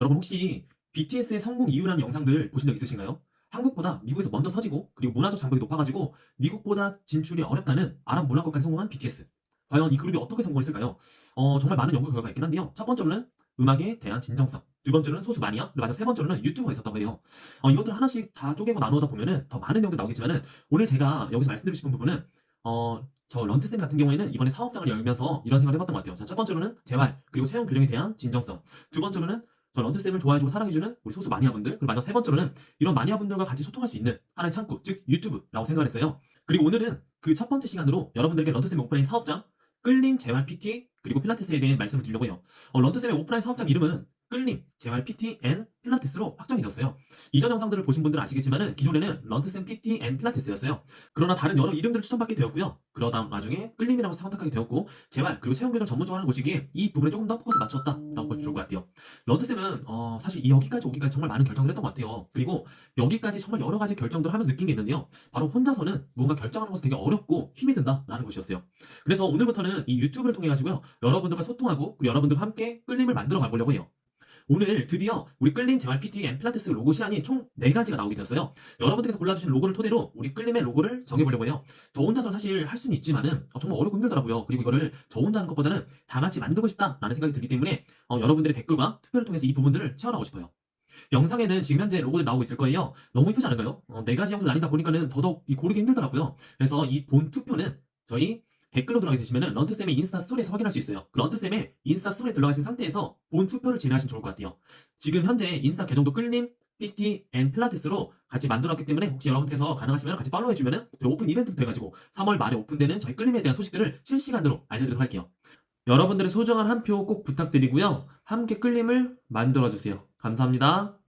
여러분 혹시 BTS의 성공 이유라는 영상들 보신 적 있으신가요? 한국보다 미국에서 먼저 터지고 그리고 문화적 장벽이 높아가지고 미국보다 진출이 어렵다는 아랍 문화권까지 성공한 BTS. 과연 이 그룹이 어떻게 성공했을까요? 어, 정말 많은 연구 결과가 있긴 한데요. 첫 번째로는 음악에 대한 진정성. 두 번째로는 소수 마니아. 그리고 세 번째로는 유튜브가 있었다고 해요. 어, 이것들 하나씩 다 쪼개고 나누다 보면은 더 많은 내용도 나오겠지만은 오늘 제가 여기서 말씀드리고 싶은 부분은 어, 저 런트쌤 같은 경우에는 이번에 사업장을 열면서 이런 생각을 해봤던 것 같아요. 자, 첫 번째로는 재활, 그리고 채용 교정에 대한 진정성. 두 번째로는 저 런트쌤을 좋아해주고 사랑해주는 우리 소수 마니아분들. 그리고 마지막 세 번째로는 이런 마니아분들과 같이 소통할 수 있는 하나의 창구, 즉 유튜브라고 생각을 했어요. 그리고 오늘은 그 첫 번째 시간으로 여러분들께 런트쌤의 오프라인 사업장, 끌림, 재활, PT, 그리고 필라테스에 대해 말씀을 드리려고 해요. 어, 런트쌤의 오프라인 사업장 이름은 끌림, 재활, PT, 앤 필라테스로 확정이 되었어요. 이전 영상들을 보신 분들은 아시겠지만은 기존에는 런트쌤 PT 앤 필라테스였어요. 그러나 다른 여러 이름들을 추천받게 되었고요. 그러다 나중에 끌림이라고 선택하게 되었고 재활 그리고 채용 교정 전문적으로 하는 곳이기에 이 부분에 조금 더 포커스 맞췄다라고 보시면 좋을 것 같아요. 런트쌤은 어, 사실 이 여기까지 오기까지 정말 많은 결정을 했던 것 같아요. 그리고 여기까지 정말 여러 가지 결정들을 하면서 느낀 게 있는데요. 바로 혼자서는 뭔가 결정하는 것이 되게 어렵고 힘이 든다라는 것이었어요. 그래서 오늘부터는 이 유튜브를 통해 가지고요. 여러분들과 소통하고 여러분들과 함께 끌림을 만들어 가보려고 해요. 오늘 드디어 우리 끌림 재활 PT 앤 필라테스 로고 시안이 총 4가지가 나오게 되었어요. 여러분들께서 골라주신 로고를 토대로 우리 끌림의 로고를 정해보려고 해요. 저 혼자서 사실 할 수는 있지만은 어, 정말 어렵고 힘들더라고요. 그리고 이거를 저 혼자 하는 것보다는 다 같이 만들고 싶다라는 생각이 들기 때문에 어, 여러분들의 댓글과 투표를 통해서 이 부분들을 체험하고 싶어요. 영상에는 지금 현재 로고들 나오고 있을 거예요. 너무 이쁘지 않을까요? 어, 네 가지 형들 나뉘다 보니까는 더더욱 이 고르기 힘들더라고요. 그래서 이 본 투표는 저희 댓글로 들어가게 되시면은 런트쌤의 인스타 스토리에서 확인할 수 있어요. 그 런트쌤의 인스타 스토리에 들어가신 상태에서 본 투표를 진행하시면 좋을 것 같아요. 지금 현재 인스타 계정도 끌림, PT, 앤 필라테스로 같이 만들었기 때문에 혹시 여러분께서 가능하시면 같이 팔로우 해주면은 저희 오픈 이벤트부터 해가지고 3월 말에 오픈되는 저희 끌림에 대한 소식들을 실시간으로 알려드리도록 할게요. 여러분들의 소중한 한 표 꼭 부탁드리고요. 함께 끌림을 만들어주세요. 감사합니다.